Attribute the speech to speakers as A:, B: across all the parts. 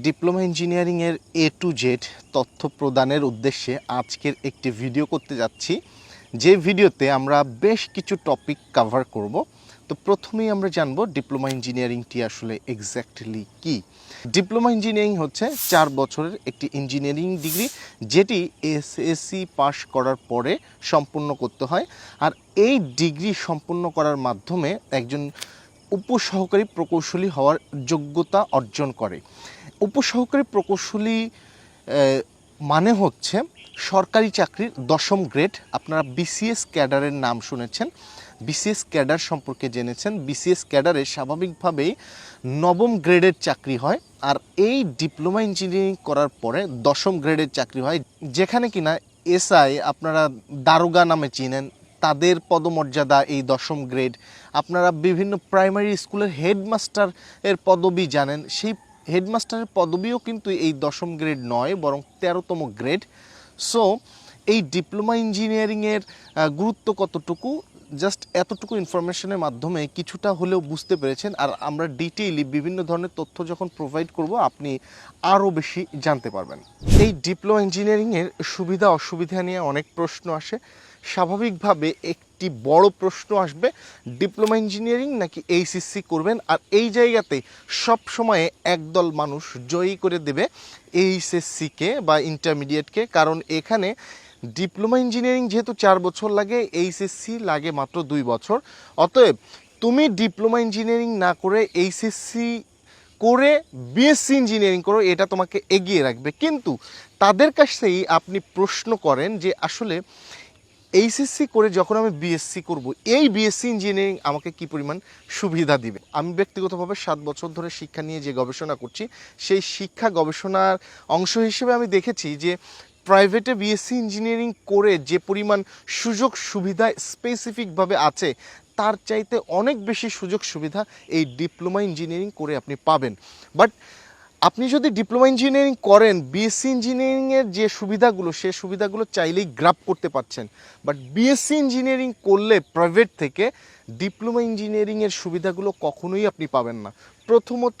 A: Diploma ইঞ্জিনিয়ারিংয়ের এ to Z তথ্য প্রদানের উদ্দেশ্যে আজকের একটি ভিডিও করতে যাচ্ছি। যে ভিডিওতে আমরা বেশ কিছু টপিক কভার করব। তো প্রথমেই আমরা জানব ডিপ্লোমা ইঞ্জিনিয়ারিংটি আসলে এক্স্যাক্টলি কি। ডিপ্লোমা ইঞ্জিনিয়ারিং হচ্ছে চার বছরের একটি ইঞ্জিনিয়ারিং ডিগ্রি, যেটি এসএসসি পাশ করার পরে সম্পূর্ণ করতে হয়। আর এই ডিগ্রি সম্পূর্ণ করার মাধ্যমে একজন উপসহকারী প্রকৌশলী হওয়ার যোগ্যতা অর্জন করে। উপসহকারী প্রকৌশলী মানে হচ্ছে সরকারি চাকরির দশম গ্রেড। আপনারা বিসিএস ক্যাডারের নাম শুনেছেন। বিসিএস ক্যাডার সম্পর্কে জেনেছেন। বিসিএস ক্যাডারে স্বাভাবিকভাবেই নবম গ্রেডের চাকরি হয় আর এই ডিপ্লোমা ইঞ্জিনিয়ারিং করার পরে দশম গ্রেডের চাকরি হয়, যেখানে কিনা এসআই আপনারা দারোগা নামে চিনেন, তাদের পদমর্যাদা এই দশম গ্রেড। আপনারা বিভিন্ন প্রাইমারি স্কুলের হেডমাস্টার এর পদবি জানেন, সেই হেডমাস্টারের পদবিও কিন্তু এই দশম গ্রেড নয়, বরং তেরোতম গ্রেড। সো এই ডিপ্লোমা ইঞ্জিনিয়ারিংয়ের গুরুত্ব কতটুকু? জাস্ট এতটুকু ইনফরমেশনের মাধ্যমে কিছুটা হলেও বুঝতে পেরেছেন। আর আমরা ডিটেইলি বিভিন্ন ধরনের তথ্য যখন প্রোভাইড করব, আপনি আরও বেশি জানতে পারবেন। এই ডিপ্লোমা ইঞ্জিনিয়ারিংয়ের সুবিধা অসুবিধা নিয়ে অনেক প্রশ্ন আসে। স্বাভাবিকভাবে একটি বড় প্রশ্ন আসবে, ডিপ্লোমা ইঞ্জিনিয়ারিং নাকি এইচএসসি করবেন? আর এই জায়গাতে সব সময়ে একদল মানুষ জয়ী করে দেবে এইচএসসিকে বা ইন্টারমিডিয়েটকে কারণ এখানে ডিপ্লোমা ইঞ্জিনিয়ারিং যেহেতু চার বছর লাগে এইচএসসি লাগে মাত্র দুই বছর। অতএব তুমি ডিপ্লোমা ইঞ্জিনিয়ারিং না করে এইচএসসি করে বিএসসি ইঞ্জিনিয়ারিং করো, এটা তোমাকে এগিয়ে রাখবে। কিন্তু তাদের কাছেই আপনি প্রশ্ন করেন যে আসলে এইচএসসি করে যখন আমি বিএসসি করব, এই বিএসসি ইঞ্জিনিয়ারিং আমাকে কি পরিমাণ সুবিধা দিবে? আমি ব্যক্তিগতভাবে সাত বছর ধরে শিক্ষা নিয়ে যে গবেষণা করছি, সেই শিক্ষা গবেষণার অংশ হিসেবে আমি দেখেছি যে প্রাইভেটে বিএসসি ইঞ্জিনিয়ারিং করে যে পরিমাণ সুযোগ সুবিধা স্পেসিফিকভাবে আছে, তার চাইতে অনেক বেশি সুযোগ সুবিধা এই ডিপ্লোমা ইঞ্জিনিয়ারিং করে আপনি পাবেন। বাট আপনি যদি ডিপ্লোমা ইঞ্জিনিয়ারিং করেন বিএসসি ইঞ্জিনিয়ারিংয়ের যে সুবিধাগুলো, সে সুবিধাগুলো চাইলেই গ্রাপ করতে পারছেন। বাট বিএসসি ইঞ্জিনিয়ারিং করলে প্রাইভেট থেকে ডিপ্লোমা ইঞ্জিনিয়ারিংয়ের সুবিধাগুলো কখনোই আপনি পাবেন না। প্রথমত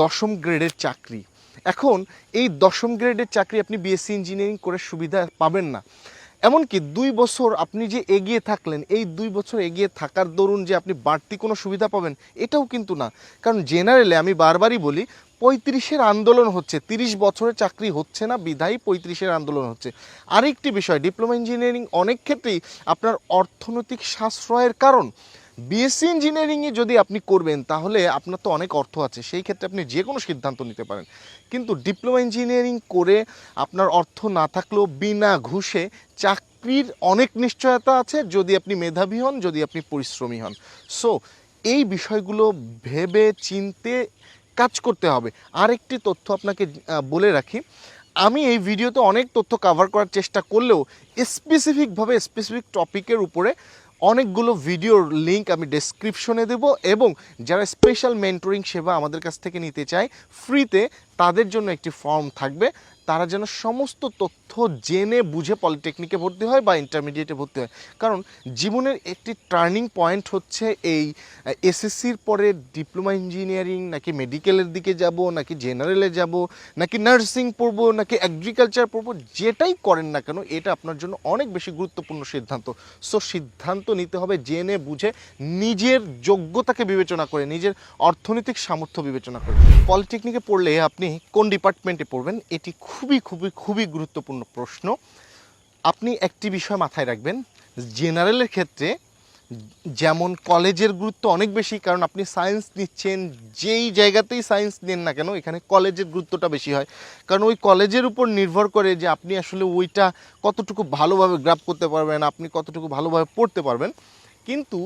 A: দশম গ্রেডের চাকরি। এখন এই দশম গ্রেডের চাকরি আপনি বিএসসি ইঞ্জিনিয়ারিং করে সুবিধা পাবেন না। এমনকি দুই বছর আপনি যে এগিয়ে থাকলেন, এই দুই বছর এগিয়ে থাকার দরুন যে আপনি বাড়তি কোনো সুবিধা পাবেন, এটাও কিন্তু না। কারণ জেনারেলে আমি বারবারই বলি পঁয়ত্রিশের আন্দোলন হচ্ছে। তিরিশ বছরের চাকরি হচ্ছে না, বিধায়ী পঁয়ত্রিশের আন্দোলন হচ্ছে। আরেকটি বিষয়, ডিপ্লোমা ইঞ্জিনিয়ারিং অনেক ক্ষেত্রেই আপনার অর্থনৈতিক সাশ্রয়ের কারণ। বিএসসি ইঞ্জিনিয়ারিংয়ে যদি আপনি করবেন, তাহলে আপনার তো অনেক অর্থ আছে, সেই ক্ষেত্রে আপনি যে কোনো সিদ্ধান্ত নিতে পারেন। কিন্তু ডিপ্লোমা ইঞ্জিনিয়ারিং করে আপনার অর্থ না থাকলেও বিনা ঘুষে চাকরির অনেক নিশ্চয়তা আছে, যদি আপনি মেধাবী হন, যদি আপনি পরিশ্রমী হন। সো এই বিষয়গুলো ভেবে চিনতে কাজ করতে হবে। আরেকটি তথ্য আপনাকে বলে রাখি। আমি এই ভিডিওতে অনেক তথ্য কভার করার চেষ্টা করলেও স্পেসিফিকভাবে স্পেসিফিক টপিকের উপরে অনেকগুলো ভিডিওর লিঙ্ক আমি ডেসক্রিপশনে দেব এবং যারা স্পেশাল মেন্টরিং সেবা আমাদের কাছ থেকে নিতে চায় ফ্রিতে তাদের জন্য একটি ফর্ম থাকবে। তারা যেন সমস্ত তথ্য জেনে বুঝে পলিটেকনিকে ভর্তি হয় বা ইন্টারমিডিয়েটে ভর্তি হয়। কারণ জীবনের একটি টার্নিং পয়েন্ট হচ্ছে এই এসএসসির পরে ডিপ্লোমা ইঞ্জিনিয়ারিং নাকি মেডিকেলের দিকে যাব, নাকি জেনারেলে যাব, নাকি নার্সিং পড়ব, নাকি এগ্রিকালচার পড়ব, যেটাই করেন না কেন, এটা আপনার জন্য অনেক বেশি গুরুত্বপূর্ণ সিদ্ধান্ত। সো সিদ্ধান্ত নিতে হবে জেনে বুঝে নিজের যোগ্যতাকে বিবেচনা করে, নিজের অর্থনৈতিক সামর্থ্য বিবেচনা করে। পলিটেকনিকে পড়লে আপনি কোন ডিপার্টমেন্টে পড়বেন, এটি খুবই খুবই খুবই গুরুত্বপূর্ণ প্রশ্ন। আপনি একটি বিষয় মাথায় রাখবেন, জেনারেলের ক্ষেত্রে যেমন কলেজের গুরুত্ব অনেক বেশি, কারণ আপনি সায়েন্স নিচ্ছেন, যেই জায়গাতেই সায়েন্স নেন না কেন, এখানে কলেজের গুরুত্বটা বেশি হয়। কারণ ওই কলেজের উপর নির্ভর করে যে আপনি আসলে ওইটা কতটুকু ভালোভাবে গ্রাপ করতে পারবেন, আপনি কতটুকু ভালোভাবে পড়তে পারবেন। কিন্তু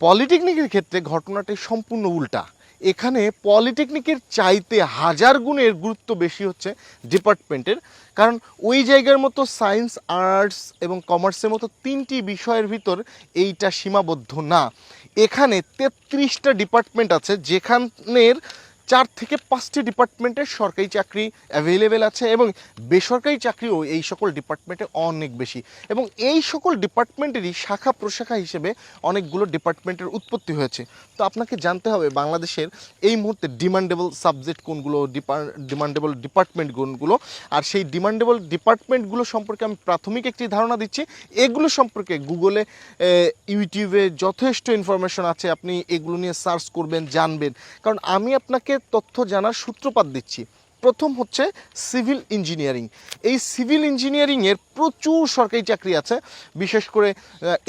A: পলিটেকনিকের ক্ষেত্রে ঘটনাটাই সম্পূর্ণ উল্টা। এখানে পলিটেকনিকের চাইতে হাজার গুণের গুরুত্ব বেশি হচ্ছে ডিপার্টমেন্টের। কারণ ওই জায়গার মতো সায়েন্স, আর্টস এবং কমার্সের মতো তিনটি বিষয়ের ভিতর এইটা সীমাবদ্ধ না। এখানে তেত্রিশটা ডিপার্টমেন্ট আছে, যেখানের চার থেকে পাঁচটি ডিপার্টমেন্টের সরকারি চাকরি অ্যাভেলেবেল আছে এবং বেসরকারি চাকরিও এই সকল ডিপার্টমেন্টে অনেক বেশি। এবং এই সকল ডিপার্টমেন্টেরই শাখা প্রশাখা হিসেবে অনেকগুলো ডিপার্টমেন্টের উৎপত্তি হয়েছে। তো আপনাকে জানতে হবে বাংলাদেশের এই মুহূর্তে ডিমান্ডেবল সাবজেক্ট কোনগুলো ডিমান্ডেবল ডিপার্টমেন্ট কোনগুলো, আর সেই ডিমান্ডেবল ডিপার্টমেন্টগুলো সম্পর্কে আমি প্রাথমিক একটি ধারণা দিচ্ছি। এগুলো সম্পর্কে গুগলে ইউটিউবে যথেষ্ট ইনফরমেশন আছে। আপনি এগুলো নিয়ে সার্চ করবেন, জানবেন। কারণ আমি আপনাকে তথ্য জানার সূত্রপাত দিচ্ছি। প্রথম হচ্ছে সিভিল ইঞ্জিনিয়ারিং। এই সিভিল ইঞ্জিনিয়ারিংয়ের প্রচুর সরকারি চাকরি আছে, বিশেষ করে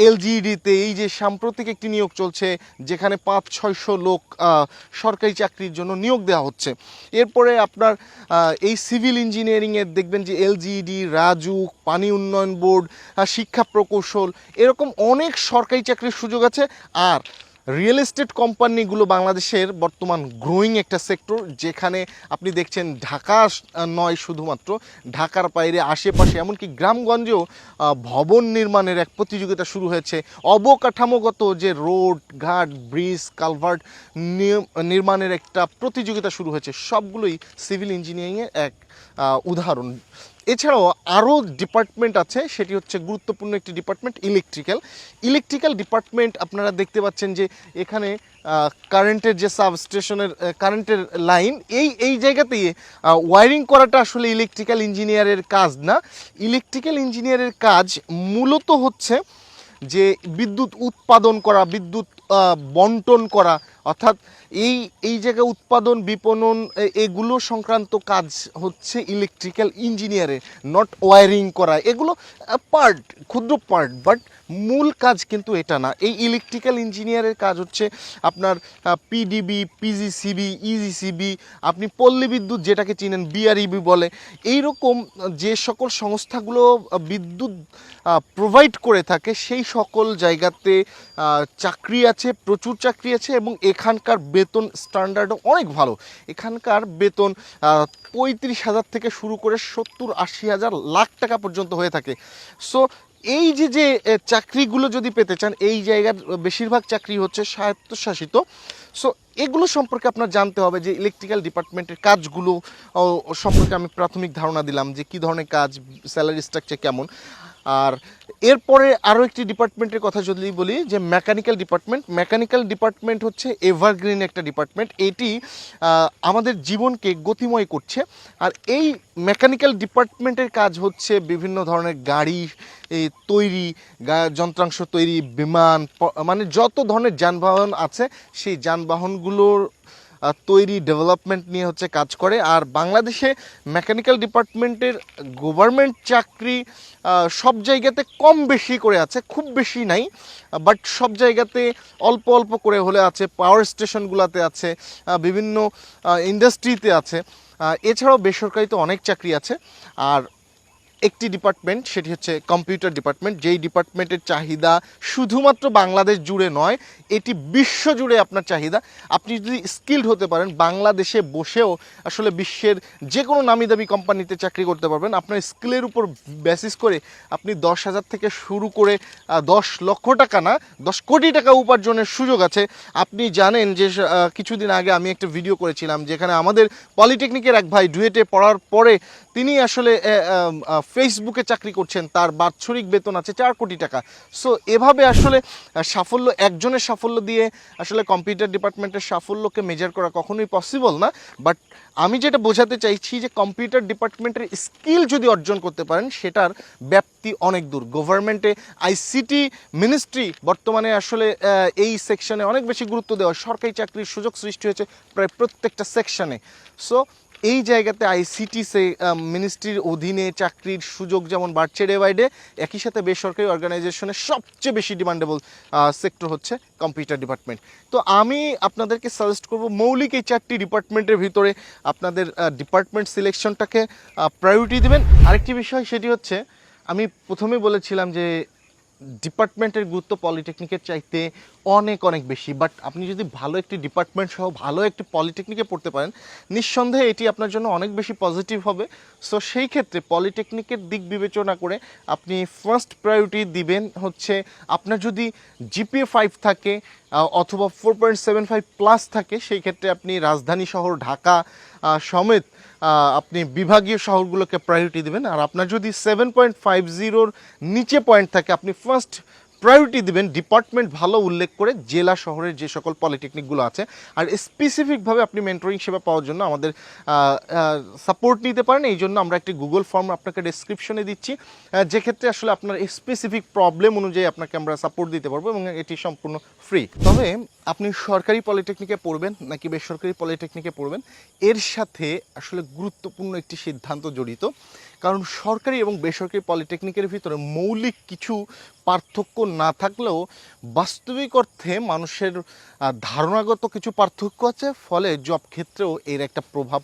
A: এলজিইডিতে এই যে সাম্প্রতিক একটি নিয়োগ চলছে, যেখানে পাঁচ, ছয়শো লোক সরকারি চাকরির জন্য নিয়োগ দেওয়া হচ্ছে। এরপরে আপনার এই সিভিল ইঞ্জিনিয়ারিংয়ের দেখবেন যে এলজিইডি, রাজু, পানি উন্নয়ন বোর্ড শিক্ষা প্রকৌশল, এরকম অনেক সরকারি চাকরির সুযোগ আছে। আর রিয়েল এস্টেট কোম্পানিগুলো বাংলাদেশের বর্তমান গ্রোয়িং একটা সেক্টর যেখানে আপনি দেখছেন ঢাকা নয় শুধুমাত্র, ঢাকার বাইরে, আশেপাশে, এমনকি গ্রামগঞ্জেও ভবন নির্মাণের এক প্রতিযোগিতা শুরু হয়েছে। অবকাঠামোগত যে রোড ঘাট ব্রিজ কালভার্ট নির্মাণের একটা প্রতিযোগিতা শুরু হয়েছে। সবগুলোই সিভিল ইঞ্জিনিয়ারিংয়ের এক উদাহরণ। এছাড়াও আরও ডিপার্টমেন্ট আছে, সেটি হচ্ছে গুরুত্বপূর্ণ একটি ডিপার্টমেন্ট ইলেকট্রিক্যাল ইলেকট্রিক্যাল ডিপার্টমেন্ট আপনারা দেখতে পাচ্ছেন যে এখানে কারেন্টের যে সাবস্টেশনের কারেন্টের লাইন এই এই জায়গাতেই ওয়ারিং করাটা আসলে ইলেকট্রিক্যাল ইঞ্জিনিয়ারের কাজ না। ইলেকট্রিক্যাল ইঞ্জিনিয়ারের কাজ মূলত হচ্ছে যে বিদ্যুৎ উৎপাদন করা, বিদ্যুৎ বন্টন করা, অর্থাৎ এই এই জায়গায় উৎপাদন, বিপণন এগুলো সংক্রান্ত কাজ হচ্ছে ইলেকট্রিক্যাল ইঞ্জিনিয়ারে নট ওয়ারিং করা। এগুলো পার্ট ক্ষুদ্র পার্ট বাট মূল কাজ কিন্তু এটা না। এই ইলেকট্রিক্যাল ইঞ্জিনিয়ারের কাজ হচ্ছে আপনার পিডিবি পিজিসিবি ইজিসিবি E আপনি পল্লী বিদ্যুৎ যেটাকে চিনেন বিআরইবি বলে। এই রকম যে সকল সংস্থাগুলো বিদ্যুৎ প্রোভাইড করে থাকে, সেই সকল জায়গাতে চাকরি আছে, প্রচুর চাকরি আছে এবং এখানকার বেতন স্ট্যান্ডার্ডও অনেক ভালো। এখানকার বেতন পঁয়ত্রিশ হাজার থেকে শুরু করে সত্তর আশি হাজার লাখ টাকা পর্যন্ত হয়ে থাকে। সো এই যে যে চাকরিগুলো যদি পেতে চান, এই জায়গার বেশিরভাগ চাকরি হচ্ছে স্বায়ত্তশাসিত। সো এগুলো সম্পর্কে আপনার জানতে হবে যে ইলেকট্রিক্যাল ডিপার্টমেন্টের কাজগুলো সম্পর্কে আমি প্রাথমিক ধারণা দিলাম যে কি ধরনের কাজ স্যালারি স্ট্রাকচার কেমন। আর এরপরে আরও একটি ডিপার্টমেন্টের কথা যদি বলি, যে মেকানিক্যাল ডিপার্টমেন্ট মেকানিক্যাল ডিপার্টমেন্ট হচ্ছে এভারগ্রিন একটা ডিপার্টমেন্ট। এটি আমাদের জীবনকে গতিময় করছে। আর এই মেকানিক্যাল ডিপার্টমেন্টের কাজ হচ্ছে বিভিন্ন ধরনের গাড়ি তৈরি যন্ত্রাংশ তৈরি, বিমান মানে যত ধরনের যানবাহন আছে, সেই যানবাহনগুলোর তৈরি ডেভেলপমেন্ট নিয়ে হচ্ছে কাজ করে। আর বাংলাদেশে মেকানিক্যাল ডিপার্টমেন্টের গভর্নমেন্ট চাকরি সব জায়গাতে কম বেশি করে আছে, খুব বেশি নাই বাট সব জায়গাতে অল্প অল্প করে হলে আছে পাওয়ার স্টেশনগুলোতে আছে বিভিন্ন ইন্ডাস্ট্রিতে আছে। এছাড়াও বেসরকারিতে অনেক চাকরি আছে। আর একটি ডিপার্টমেন্ট সেটি হচ্ছে কম্পিউটার ডিপার্টমেন্ট যেই ডিপার্টমেন্টের চাহিদা শুধুমাত্র বাংলাদেশ জুড়ে নয়, এটি বিশ্ব জুড়ে আপনার চাহিদা। আপনি যদি স্কিল্ড হতে পারেন, বাংলাদেশে বসেও আসলে বিশ্বের যে কোনো নামি দামি কোম্পানিতে চাকরি করতে পারবেন। আপনার স্কিলের উপর বেসিস করে আপনি দশ হাজার থেকে শুরু করে দশ লক্ষ টাকা না, দশ কোটি টাকা উপার্জনের সুযোগ আছে। আপনি জানেন যে কিছুদিন আগে আমি একটা ভিডিও করেছিলাম, যেখানে আমাদের পলিটেকনিকের এক ভাই ডুয়েটে পড়ার পরে তিনি আসলে ফেসবুকে চাকরি করছেন, তার বাৎসরিক বেতন আছে চার কোটি টাকা। সো এভাবে আসলে সাফল্য, একজনের সাফল্য দিয়ে আসলে কম্পিউটার ডিপার্টমেন্টের সাফল্যকে মেজার করা কখনোই পসিবল না। বাট আমি যেটা বোঝাতে চাইছি যে কম্পিউটার ডিপার্টমেন্টের স্কিল যদি অর্জন করতে পারেন, সেটার ব্যাপ্তি অনেক দূর। গভর্নমেন্টে আইসিটি মিনিস্ট্রি বর্তমানে আসলে এই সেকশনে অনেক বেশি গুরুত্ব দেওয়া। সরকারি চাকরির সুযোগ সৃষ্টি হয়েছে প্রায় প্রত্যেকটা সেকশনে সো এই জায়গাতে আইসিটি সে মিনিস্ট্রির অধীনে চাকরির সুযোগ যেমন বাড়ছে ডে বাই ডে একই সাথে বেসরকারি অর্গানাইজেশনের সবচেয়ে বেশি ডিমান্ডেবল সেক্টর হচ্ছে কম্পিউটার ডিপার্টমেন্ট তো আমি আপনাদেরকে সাজেস্ট করব মৌলিক এই চারটি ডিপার্টমেন্টের ভিতরে আপনাদের ডিপার্টমেন্ট সিলেকশনটাকে প্রায়োরিটি দেবেন। আরেকটি বিষয় সেটি হচ্ছে, আমি প্রথমে বলেছিলাম যে ডিপার্টমেন্টের গুরুত্ব পলিটেকনিকের চাইতে অনেক অনেক বেশি। বাট আপনি যদি ভালো একটি ডিপার্টমেন্ট সহ ভালো একটি পলিটেকনিকে পড়তে পারেন, নিঃসন্দেহে এটি আপনার জন্য অনেক বেশি পজিটিভ হবে। সো সেই ক্ষেত্রে পলিটেকনিকের দিক বিবেচনা করে আপনি ফার্স্ট প্রায়োরিটি দিবেন হচ্ছে, আপনার যদি জিপিএ ফাইভ থাকে অথবা four point seven five plus থাকে, সেই ক্ষেত্রে আপনি রাজধানী শহর, ঢাকা সমেত আপনি বিভাগীয় শহরগুলোকে প্রায়োরিটি দেবেন। আর আপনার যদি সেভেন পয়েন্ট ফাইভ জিরোর নিচে পয়েন্ট থাকে, আপনি ফার্স্ট প্রায়োরিটি দিবেন ডিপার্টমেন্ট ভালো উল্লেখ করে জেলা শহরের যে সকল পলিটেকনিকগুলো আছে। আর স্পেসিফিকভাবে আপনি মেন্টরিং সেবা পাওয়ার জন্য আমাদের সাপোর্ট নিতে পারেন। এই জন্য আমরা একটি গুগল ফর্ম আপনাকে ডেসক্রিপশনে দিচ্ছি। যে ক্ষেত্রে আসলে আপনার স্পেসিফিক প্রবলেম অনুযায়ী আপনাকে আমরা সাপোর্ট দিতে পারব এবং এটি সম্পূর্ণ ফ্রি তবে আপনি সরকারি পলিটেকনিকে পড়বেন নাকি বেসরকারি পলিটেকনিকে পড়বেন, এর সাথে আসলে গুরুত্বপূর্ণ একটি সিদ্ধান্ত জড়িত। কারণ সরকারি এবং বেসরকারি পলিটেকনিকের ভিতরে মৌলিক কিছু পার্থক্য না থাকলেও বাস্তবিক অর্থে মানুষের ধারণাগত কিছু পার্থক্য আছে, ফলে জব ক্ষেত্রেও এর একটা প্রভাব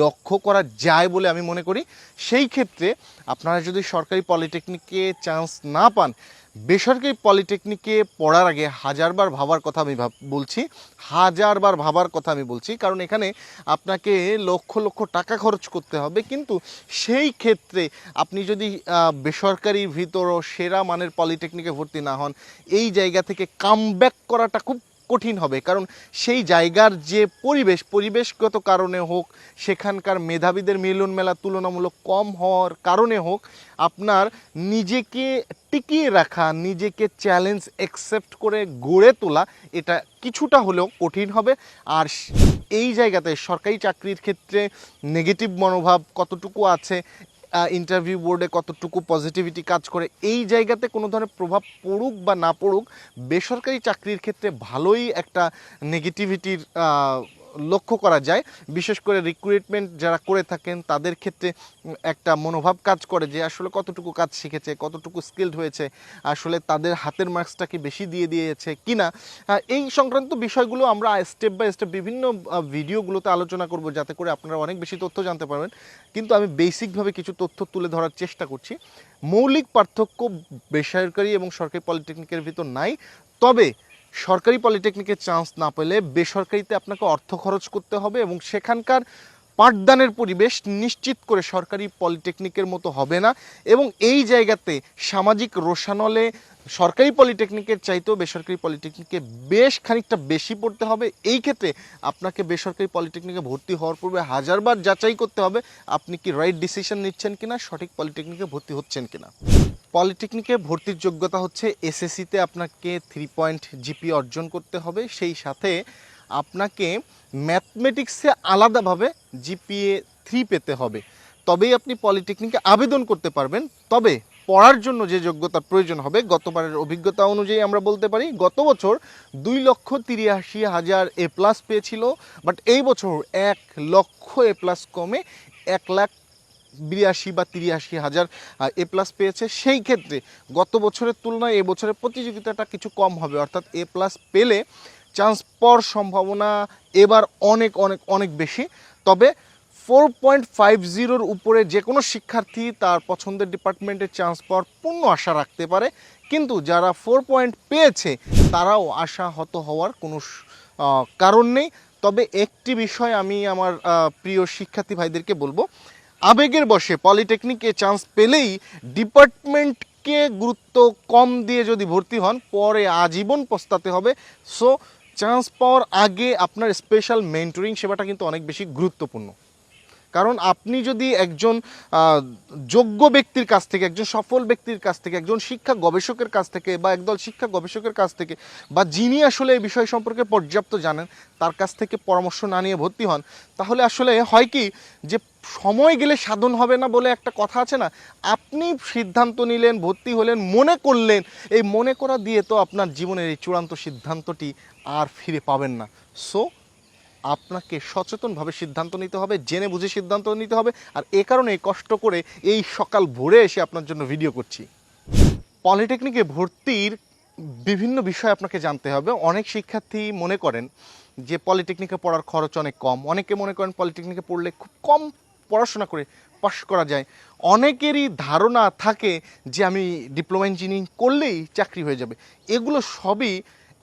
A: লক্ষ্য করা যায় বলে আমি মনে করি। সেই ক্ষেত্রে আপনারা যদি সরকারি পলিটেকনিকে চান্স না পান বেসরকারি পলিটেকনিকে পড়ার আগে হাজারবার ভাবার কথা আমি বলছি, হাজারবার ভাবার কথা আমি বলছি, কারণ এখানে আপনাকে লক্ষ লক্ষ টাকা খরচ করতে হবে, কিন্তু সেই ক্ষেত্রে আপনি যদি বেসরকারি ভিতর সেরা মানের পলিটেকনিকে ভর্তি না হন, এই জায়গা থেকে কামব্যাক করাটা খুব কঠিন হবে, কারণ সেই জায়গার যে পরিবেশ, পরিবেশগত কারণে হোক, সেখানকার মেধাবীদের মিলন মেলা তুলনামূলক কম হওয়ার কারণে হোক, আপনার নিজেকে টিকিয়ে রাখা, নিজেকে চ্যালেঞ্জ অ্যাকসেপ্ট করে গড়ে তোলা, এটা কিছুটা হলেও কঠিন হবে। আর এই জায়গাতে সরকারি চাকরির ক্ষেত্রে নেগেটিভ মনোভাব কতটুকু আছে ইন্টারভিউ বোর্ডে কতটুকু পজিটিভিটি কাজ করে, এই জায়গাতে কোনো ধরনের প্রভাব পড়ুক বা না পড়ুক, বেসরকারি চাকরির ক্ষেত্রে ভালোই একটা নেগেটিভিটির লক্ষ্য করা যায়। বিশেষ করে রিক্রুটমেন্ট যারা করে থাকেন তাদের ক্ষেত্রে একটা মনোভাব কাজ করে যে আসলে কতটুকু কাজ শিখেছে কতটুকু স্কিলড হয়েছে আসলে তাদের হাতের মার্কসটা কি বেশি দিয়ে দিয়েছে কিনা। আহ, এই সংক্রান্ত বিষয়গুলো আমরা স্টেপ বাই স্টেপ বিভিন্ন ভিডিওগুলোতে আলোচনা করব যাতে করে আপনারা অনেক বেশি তথ্য জানতে পারবেন। কিন্তু আমি বেসিকভাবে কিছু তথ্য তুলে ধরার চেষ্টা করছি। মৌলিক পার্থক্য বেসরকারি এবং সরকারি পলিটেকনিকের ভিতর নাই। তবে সরকারি পলিটেকনিকের চান্স না পেলে বেসরকারিতে আপনাকে অর্থ খরচ করতে হবে এবং সেখানকার পাঠদানের পরিবেশ নিশ্চিত করে সরকারি পলিটেকনিকের মতো হবে না এবং এই জায়গাতে সামাজিক রোশানলে সরকারি পলিটেকনিকের চাইতেও বেসরকারি পলিটেকনিকে বেশ খানিকটা বেশি পড়তে হবে। এই ক্ষেত্রে আপনাকে বেসরকারি পলিটেকনিকে ভর্তি হওয়ার পূর্বে হাজারবার যাচাই করতে হবে, আপনি কি রাইট ডিসিশন নিচ্ছেন কিনা, সঠিক পলিটেকনিকে ভর্তি হচ্ছেন কিনা। পলিটেকনিকে ভর্তির যোগ্যতা হচ্ছে এসএসসিতে আপনাকে থ্রি পয়েন্ট জিপি অর্জন করতে হবে। সেই সাথে আপনাকে ম্যাথমেটিক্সে আলাদাভাবে জিপিএ থ্রি পেতে হবে। তবেই আপনি পলিটেকনিকে আবেদন করতে পারবেন। তবে পড়ার জন্য যে যোগ্যতার প্রয়োজন হবে, গতবারের অভিজ্ঞতা অনুযায়ী আমরা বলতে পারি, গত বছর দুই লক্ষ তিরিয়াশি হাজার এ প্লাস পেয়েছিল বাট এই বছর এক লক্ষ এ প্লাস কমে এক লাখ বিরাশি বা তিরিয়াশি হাজার এ প্লাস পেয়েছে। সেই ক্ষেত্রে গত বছরের তুলনায় এ বছরের প্রতিযোগিতাটা কিছু কম হবে। অর্থাৎ এ প্লাস পেলে চান্স পাওয়ার সম্ভাবনা এবার অনেক অনেক অনেক বেশি। তবে ফোর পয়েন্ট ফাইভ জিরোর উপরে যে কোনো শিক্ষার্থী তার পছন্দের ডিপার্টমেন্টে চান্স পাওয়ার পূর্ণ আশা রাখতে পারে। কিন্তু যারা ফোর পয়েন্ট পেয়েছে, তারাও আশাহত হওয়ার কোনো কারণ নেই। তবে একটি বিষয় আমি আমার প্রিয় শিক্ষার্থী ভাইদেরকে বলব আবেগের বসে পলিটেকনিকে চান্স পেলেই ডিপার্টমেন্টকে গুরুত্ব কম দিয়ে যদি ভর্তি হন, পরে আজীবন পস্তাতে হবে। সো, চান্স পাওয়ার আগে আপনার স্পেশাল মেন্টরিং সেবাটা কিন্তু অনেক বেশি গুরুত্বপূর্ণ। কারণ আপনি যদি একজন যোগ্য ব্যক্তির কাছ থেকে, একজন সফল ব্যক্তির কাছ থেকে, একজন শিক্ষা গবেষকের কাছ থেকে বা একদল শিক্ষা গবেষকের কাছ থেকে বা যিনি আসলে এই বিষয় সম্পর্কে পর্যাপ্ত জানেন, তার কাছ থেকে পরামর্শ না নিয়ে ভর্তি হন, তাহলে আসলে হয় কি যে সময় গেলে সাধন হবে না বলে একটা কথা আছে না? আপনি সিদ্ধান্ত নিলেন, ভর্তি হলেন, মনে করলেন, এই মনে করা দিয়ে তো আপনার জীবনের এই চূড়ান্ত সিদ্ধান্তটি আর ফিরে পাবেন না। সো আপনাকে সচেতনভাবে সিদ্ধান্ত নিতে হবে, জেনে বুঝে সিদ্ধান্ত নিতে হবে, আর এ কারণে কষ্ট করে এই সকাল ভোরে এসে আপনার জন্য ভিডিও করছি। পলিটেকনিকে ভর্তির বিভিন্ন বিষয় আপনাকে জানতে হবে। অনেক শিক্ষার্থী মনে করেন যে পলিটেকনিকে পড়ার খরচ অনেক কম। অনেকে মনে করেন পলিটেকনিকে পড়লে খুব কম পড়াশোনা করে পাশ করা যায়। অনেকেরই ধারণা থাকে যে আমি ডিপ্লোমা ইঞ্জিনিয়ারিং করলেই চাকরি হয়ে যাবে। এগুলো সবই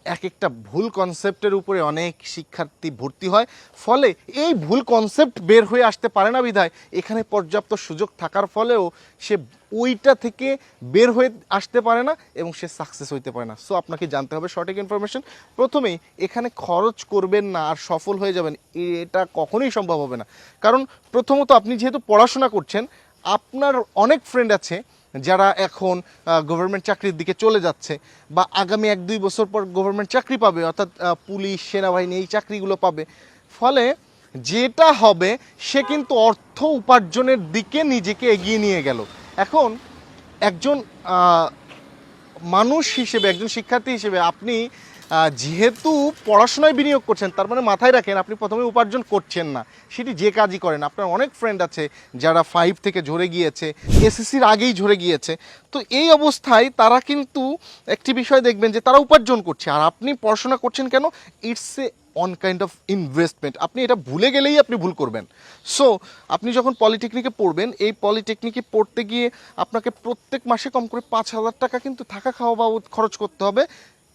A: এক একটা ভুল কনসেপ্টের উপরে অনেক শিক্ষার্থী ভর্তি হয়, ফলে এই ভুল কনসেপ্ট বের হয়ে আসতে পারে না বিধায়। এখানে পর্যাপ্ত সুযোগ থাকার ফলেও সে ওইটা থেকে বের হয়ে আসতে পারে না এবং সে সাকসেস হইতে পারে না। সো আপনাকে জানতে হবে সঠিক ইনফরমেশন প্রথমেই, এখানে খরচ করবেন না আর সফল হয়ে যাবেন, এটা কখনোই সম্ভব হবে না। কারণ প্রথমত আপনি যেহেতু পড়াশোনা করছেন, আপনার অনেক ফ্রেন্ড আছে যারা এখন গভর্নমেন্ট চাকরির দিকে চলে যাচ্ছে বা আগামী এক দুই বছর পর গভর্নমেন্ট চাকরি পাবে, অর্থাৎ পুলিশ, সেনাবাহিনী এই চাকরিগুলো পাবে, ফলে যেটা হবে সে কিন্তু অর্থ উপার্জনের দিকে নিজেকে এগিয়ে নিয়ে গেল। এখন একজন মানুষ হিসেবে, একজন শিক্ষার্থী হিসেবে আপনি যেহেতু পড়াশোনায় বিনিয়োগ করছেন, তার মানে মাথায় রাখেন আপনি প্রথমে উপার্জন করছেন না। সেটি যে কাজই করেন, আপনার অনেক ফ্রেন্ড আছে যারা ফাইভ থেকে ঝরে গিয়েছে এসএসসির আগেই ঝরে গিয়েছে। তো এই অবস্থায় তারা কিন্তু একটি বিষয় দেখবেন যে তারা উপার্জন করছে। আর আপনি পড়াশোনা করছেন কেন? It's a on kind of investment আপনি এটা ভুলে গেলেই আপনি ভুল করবেন। সো আপনি যখন পলিটেকনিকে পড়বেন, এই পলিটেকনিকে পড়তে গিয়ে আপনাকে প্রত্যেক মাসে কম করে পাঁচ হাজার টাকা কিন্তু থাকা খাওয়া বাবদ খরচ করতে হবে।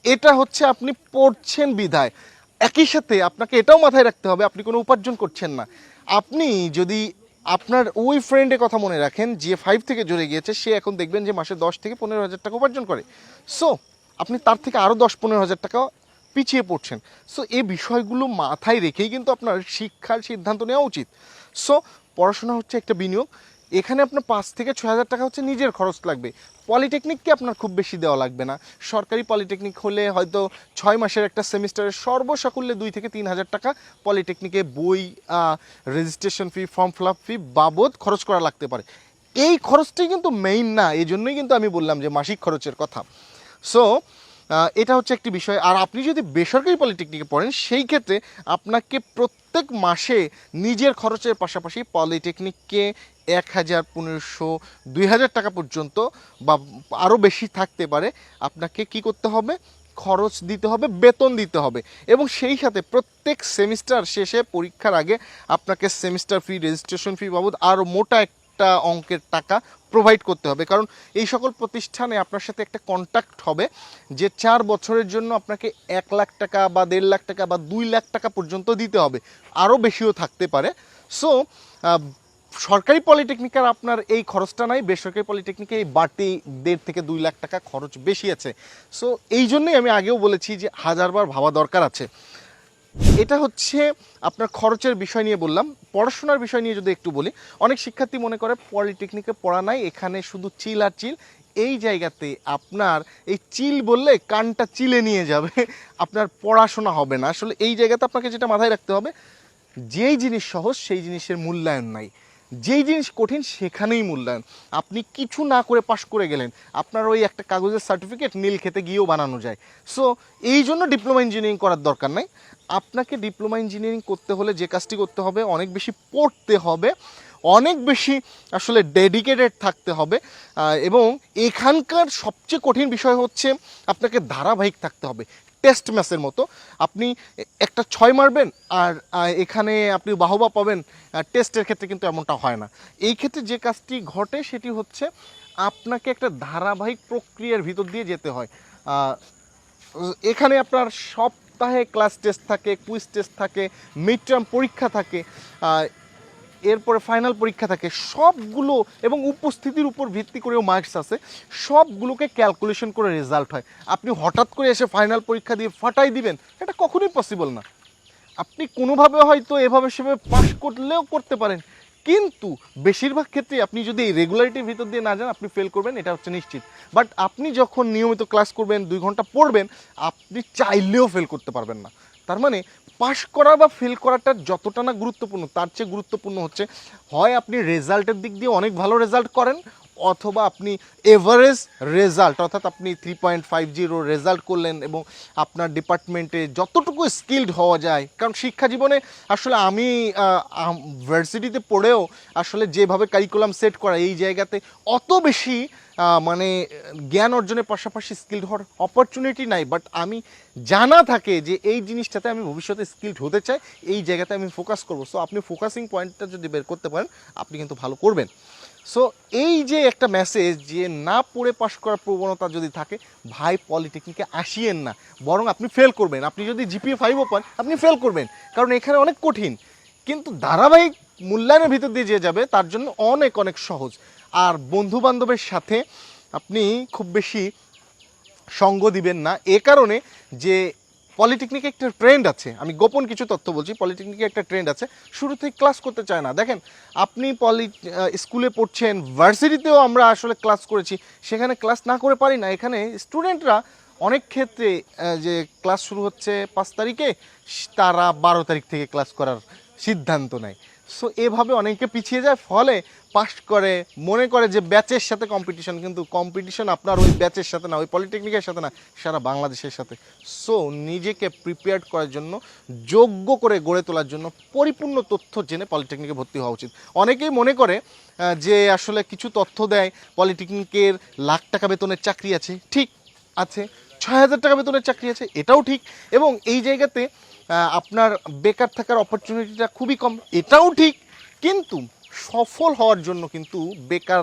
A: এটা হচ্ছে আপনি পড়ছেন বিধায়। একই সাথে আপনাকে এটাও মাথায় রাখতে হবে, আপনি কোনো উপার্জন করছেন না। আপনি যদি আপনার ওই ফ্রেন্ডের কথা মনে রাখেন, যে ফাইভ থেকে জুড়ে গিয়েছে, সে এখন দেখবেন যে মাসে দশ থেকে পনেরো হাজার টাকা উপার্জন করে। সো আপনি তার থেকে আরও দশ পনেরো হাজার টাকা পিছিয়ে পড়ছেন। সো এই বিষয়গুলো মাথায় রেখেই কিন্তু আপনার শিক্ষার সিদ্ধান্ত নেওয়া উচিত। সো পড়াশোনা হচ্ছে একটা বিনিয়োগ। এখানে আপনার পাঁচ থেকে ছয় হাজার টাকা হচ্ছে নিজের খরচ লাগবে। পলিটেকনিককে আপনার খুব বেশি দেওয়া লাগবে না। সরকারি পলিটেকনিক হলে হয়তো ছয় মাসের একটা সেমিস্টারের সর্বসাকুল্যে দুই থেকে তিন হাজার টাকা পলিটেকনিকে বই registration fee form fill fee বাবদ খরচ করা লাগতে পারে। এই খরচটাই কিন্তু মেইন না এই জন্যই কিন্তু আমি বললাম যে মাসিক খরচের কথা। সো এটা হচ্ছে একটি বিষয়। আর আপনি যদি বেসরকারি পলিটেকনিকে পড়েন, সেই ক্ষেত্রে আপনাকে প্রত্যেক মাসে নিজের খরচের পাশাপাশি পলিটেকনিককে এক হাজার পনেরোশো, দুই হাজার টাকা পর্যন্ত বা আরও বেশি থাকতে পারে। আপনাকে কি করতে হবে? খরচ দিতে হবে, বেতন দিতে হবে। এবং সেই সাথে প্রত্যেক সেমিস্টার শেষে পরীক্ষার আগে আপনাকে সেমিস্টার ফি, রেজিস্ট্রেশন ফি বাবদ আরও মোটা একটা অঙ্কের টাকা প্রোভাইড করতে হবে। কারণ এই সকল প্রতিষ্ঠানে আপনার সাথে একটা কন্ট্যাক্ট হবে যে চার বছরের জন্য আপনাকে এক লাখ টাকা বা দেড় লাখ টাকা বা দুই লাখ টাকা পর্যন্ত দিতে হবে। আরও বেশিও থাকতে পারে। সো সরকারি পলিটেকনিকের আপনার এই খরচটা নাই, বেসরকারি পলিটেকনিকে এই বাড়তি দেড় থেকে দুই লাখ টাকা খরচ বেশি আছে। সো এই জন্যই আমি আগেও বলেছি যে হাজারবার ভাবা দরকার আছে। এটা হচ্ছে আপনার খরচের বিষয় নিয়ে বললাম। পড়াশোনার বিষয় নিয়ে যদি একটু বলি, অনেক শিক্ষার্থী মনে করে পলিটেকনিকে পড়া নাই, এখানে শুধু চিল আর চিল। এই জায়গাতে আপনার এই চিল বললে কানটা চিলে নিয়ে যাবে, আপনার পড়াশোনা হবে না। আসলে এই জায়গাতে আপনাকে যেটা মাথায় রাখতে হবে, যেই জিনিস সহজ, সেই জিনিসের মূল্যায়ন নাই। যেই জিনিস কঠিন সেখানেই মূল্যায়ন। আপনি কিছু না করে পাশ করে গেলেন, আপনার ওই একটা কাগজের সার্টিফিকেট নীল খেতে গিয়েও বানানো যায়। সো এই জন্য ডিপ্লোমা ইঞ্জিনিয়ারিং করার দরকার নাই। আপনাকে ডিপ্লোমা ইঞ্জিনিয়ারিং করতে হলে যে কাজটি করতে হবে, অনেক বেশি পড়তে হবে, অনেক বেশি আসলে ডেডিকেটেড থাকতে হবে এবং এখানকার সবচেয়ে কঠিন বিষয় হচ্ছে আপনাকে ধারাবাহিক থাকতে হবে। টেস্ট ম্যাচের মতো। আপনি একটা ছয় মারবেন আর এখানে আপনি বাহবা পাবেন টেস্টের ক্ষেত্রে কিন্তু এমনটা হয় না। এই ক্ষেত্রে যে কাজটি ঘটে সেটি হচ্ছে আপনাকে একটা ধারাবাহিক প্রক্রিয়ার ভিতর দিয়ে যেতে হয়। এখানে আপনার সপ্তাহে ক্লাস টেস্ট থাকে কুইজ টেস্ট থাকে মিড টার্ম পরীক্ষা থাকে। এরপরে ফাইনাল পরীক্ষা থাকে, সবগুলো এবং উপস্থিতির উপর ভিত্তি করেও মার্কস আছে, সবগুলোকে ক্যালকুলেশন করে রেজাল্ট হয়। আপনি হঠাৎ করে এসে ফাইনাল পরীক্ষা দিয়ে ফাটাই দিবেন, এটা কখনোই পসিবল না। আপনি কোনোভাবে হয়তো এভাবে সেভাবে পাস করলেও করতে পারেন, কিন্তু বেশিরভাগ ক্ষেত্রে আপনি যদি এই রেগুলারিটির ভিতর দিয়ে না যান, আপনি ফেল করবেন, এটা হচ্ছে নিশ্চিত। বাট আপনি যখন নিয়মিত ক্লাস করবেন, দুই ঘণ্টা পড়বেন, আপনি চাইলেও ফেল করতে পারবেন না। তার মানে পাশ করা বা ফেল করাটা যতটা না গুরুত্বপূর্ণ, তার চেয়ে গুরুত্বপূর্ণ হচ্ছে, হয় আপনি রেজাল্টের দিক দিয়ে অনেক ভালো রেজাল্ট করেন অথবা আপনি এভারেজ রেজাল্ট অর্থাৎ আপনি three point five zero result করলেন এবং আপনার ডিপার্টমেন্টে যতটুকু স্কিল্ড হওয়া যায়, কারণ শিক্ষা জীবনে আসলে আমি ভার্সিটিতে পড়েও আসলে যেভাবে কারিকুলাম সেট করা এই জায়গাতে অত বেশি মানে জ্ঞান অর্জনের পাশাপাশি স্কিল্ড হওয়ার অপরচুনিটি নাই। বাট আমি জানা থাকে যে এই জিনিসটাতে আমি ভবিষ্যতে স্কিল্ড হতে চাই, এই জায়গাতে আমি ফোকাস করব। সো আপনি ফোকাসিং পয়েন্টটা যদি বের করতে পারেন, আপনি কিন্তু ভালো করবেন। সো এই যে একটা মেসেজ যে না পড়ে পাশ করার প্রবণতা যদি থাকে, ভাই পলিটেকনিকে আসিয়েন না। বরং আপনি ফেল করবেন। আপনি যদি জিপিএ ফাইভও পান, আপনি ফেল করবেন। কারণ এখানে অনেক কঠিন। কিন্তু ধারাবাহিক মূল্যায়নের ভিতর দিয়ে যে যাবে, তার জন্য অনেক অনেক সহজ। আর বন্ধু বান্ধবের সাথে আপনি খুব বেশি সঙ্গ দিবেন না। এ কারণে যে পলিটেকনিকে একটা ট্রেন্ড আছে। আমি গোপন কিছু তথ্য বলছি, পলিটেকনিকে একটা ট্রেন্ড আছে। শুরু থেকে ক্লাস করতে চায় না। দেখেন, আপনি পলি স্কুলে পড়ছেন ভার্সিটিতেও আমরা আসলে ক্লাস করেছি, সেখানে ক্লাস না করে পারি না। এখানে স্টুডেন্টরা অনেক ক্ষেত্রে যে ক্লাস শুরু হচ্ছে পাঁচ তারিখে, তারা বারো তারিখ থেকে ক্লাস করার সিদ্ধান্ত নেয়। সো এভাবে অনেকে পিছিয়ে যায়, ফলে পাস করে, মনে করে যে ব্যাচের সাথে কম্পিটিশন কিন্তু কম্পিটিশন আপনার ওই ব্যাচের সাথে না, ওই পলিটেকনিকের সাথে না, সারা বাংলাদেশের সাথে। সো নিজেকে প্রিপেয়ার করার জন্য, যোগ্য করে গড়ে তোলার জন্য পরিপূর্ণ তথ্য জেনে পলিটেকনিকে ভর্তি হওয়া উচিত। অনেকেই মনে করে যে আসলে কিছু তথ্য দেয় পলিটেকনিকের লাখ টাকা বেতনের চাকরি আছে, ঠিক আছে, ছয় হাজার টাকা বেতনের চাকরি আছে, এটাও ঠিক। এবং এই জায়গাতে আপনার বেকার থাকার অপরচুনিটিটা খুবই কম। এটাও ঠিক, কিন্তু সফল হওয়ার জন্য কিন্তু বেকার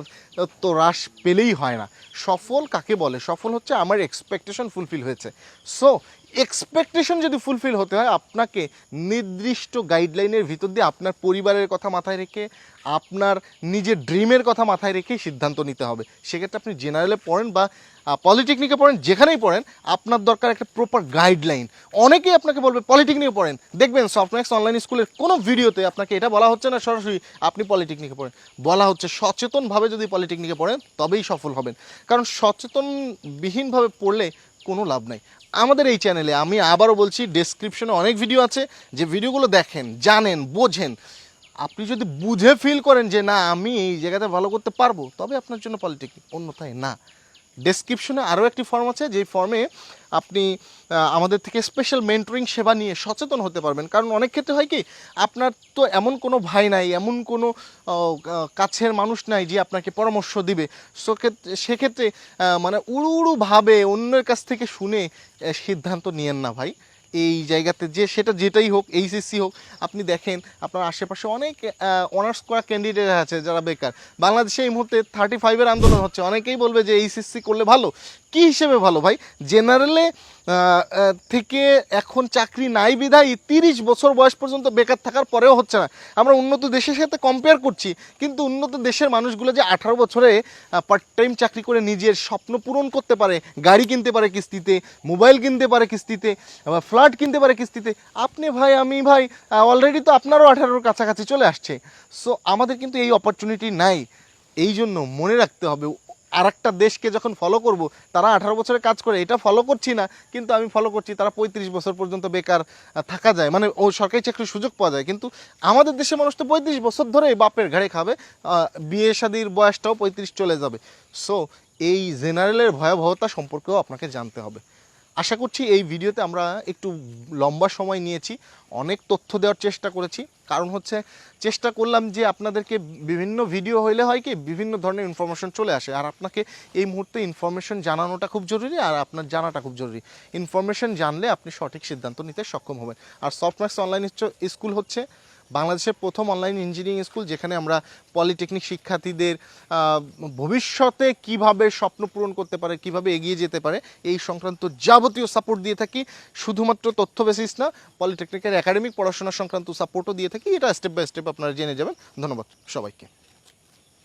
A: তো হ্রাস পেলেই হয় না। সফল কাকে বলে? সফল হচ্ছে আমার এক্সপেকটেশন ফুলফিল হয়েছে। সো এক্সপেকটেশন যদি ফুলফিল হতে হয়, আপনাকে নির্দিষ্ট গাইডলাইনের ভিতর দিয়ে আপনার পরিবারের কথা মাথায় রেখে, আপনার নিজের ড্রিমের কথা মাথায় রেখেই সিদ্ধান্ত নিতে হবে। সেক্ষেত্রে আপনি জেনারেলে পড়েন বা পলিটেকনিকে পড়েন, যেখানেই পড়েন, আপনার দরকার একটা প্রপার গাইডলাইন অনেকেই আপনাকে বলবে পলিটেকনিকে পড়েন। দেখবেন সফটম্যাক্স অনলাইন স্কুলের কোনো ভিডিওতে আপনাকে এটা বলা হচ্ছে না, সরাসরি আপনি পলিটেকনিকে পড়েন। বলা হচ্ছে সচেতনভাবে যদি পলিটেকনিকে পড়েন, তবেই সফল হবেন। কারণ সচেতনবিহীনভাবে পড়লে কোনো লাভ নাই। আমাদের এই চ্যানেলে আমি আবারও বলছি ডেসক্রিপশনে অনেক ভিডিও আছে, যে ভিডিওগুলো দেখেন, জানেন, বোঝেন। আপনি যদি বুঝে ফিল করেন যে না, আমি এই জায়গাতে ভালো করতে পারব, তবে আপনার জন্য পলিটেকনিক অন্যথায় না। ডেসক্রিপশনে আরও একটি ফর্ম আছে, যেই ফর্মে আপনি আমাদের থেকে স্পেশাল মেন্টরিং সেবা নিয়ে সচেতন হতে পারবেন। কারণ অনেক ক্ষেত্রে হয় কি, আপনার তো এমন কোনো ভাই নাই, এমন কোনো কাছের মানুষ নাই যে আপনাকে পরামর্শ দিবে। সো ক্ষেত্রে- সেক্ষেত্রে মানে উড়ু উড়ুভাবে অন্যের কাছ থেকে শুনে সিদ্ধান্ত নিয়েন না ভাই। এই জায়গাতে যে, সেটা যেটাই হোক এইচএসসি হোক, আপনি দেখেন, আপনার আশেপাশে অনেক অনার্স করা ক্যান্ডিডেট আছে যারা বেকার। বাংলাদেশে এই মুহূর্তে থার্টি ফাইভের আন্দোলন হচ্ছে। অনেকেই বলবে যে এইচএসসি করলে ভালো। কি হিসেবে ভালো ভাই? জেনারেলে থেকে এখন চাকরি নাই বিধায় তিরিশ বছর বয়স পর্যন্ত বেকার থাকার পরেও হচ্ছে না। আমরা উন্নত দেশের সাথে কম্পেয়ার করছি, কিন্তু উন্নত দেশের মানুষগুলো যে আঠারো বছরে পার্ট টাইম চাকরি করে নিজের স্বপ্ন পূরণ করতে পারে, গাড়ি কিনতে পারে কিস্তিতে মোবাইল কিনতে পারে কিস্তিতে ফ্ল্যাট কিনতে পারে কিস্তিতে, আপনি ভাই, আমি ভাই অলরেডি তো আপনারও আঠারোর কাছাকাছি চলে আসছে। সো আমাদের কিন্তু এই অপরচুনিটি নাই। এই জন্য মনে রাখতে হবে আর একটা দেশকে যখন ফলো করব, তারা আঠারো বছরে কাজ করে, এটা ফলো করছি না, কিন্তু আমি ফলো করছি তারা পঁয়ত্রিশ বছর পর্যন্ত বেকার থাকা যায়। মানে ও সরকারি চাকরির সুযোগ পাওয়া যায়। কিন্তু আমাদের দেশের মানুষ তো পঁয়ত্রিশ বছর ধরে বাপের ঘাড়ে খাবে বিয়ে শাদির বয়সটাও পঁয়ত্রিশ চলে যাবে। সো এই জেনারেলের ভয়াবহতা সম্পর্কেও আপনাকে জানতে হবে। আশা করছি এই ভিডিওতে আমরা একটু লম্বা সময় নিয়েছি, অনেক তথ্য দেওয়ার চেষ্টা করেছি। কারণ হচ্ছে, চেষ্টা করলাম যে আপনাদেরকে বিভিন্ন ভিডিও হইলে হয় কি, বিভিন্ন ধরনের ইনফরমেশন চলে আসে। আর আপনাকে এই মুহূর্তে ইনফরমেশন জানানোটা খুব জরুরি আর আপনার জানাটা খুব জরুরি। ইনফরমেশন জানলে আপনি সঠিক সিদ্ধান্ত নিতে সক্ষম হবেন। আর সফটম্যাক্স অনলাইন স্কুল হচ্ছে বাংলাদেশের প্রথম অনলাইন ইঞ্জিনিয়ারিং স্কুল যেখানে আমরা পলিটেকনিক শিক্ষার্থীদের ভবিষ্যতে কীভাবে স্বপ্ন পূরণ করতে পারে, কীভাবে এগিয়ে যেতে পারে, এই সংক্রান্ত যাবতীয় সাপোর্ট দিয়ে থাকি। শুধুমাত্র তথ্য বেসিস না পলিটেকনিকের একাডেমিক পড়াশোনা সংক্রান্ত সাপোর্টও দিয়ে থাকি। এটা স্টেপ বাই স্টেপ আপনারা জেনে যাবেন। ধন্যবাদ সবাইকে।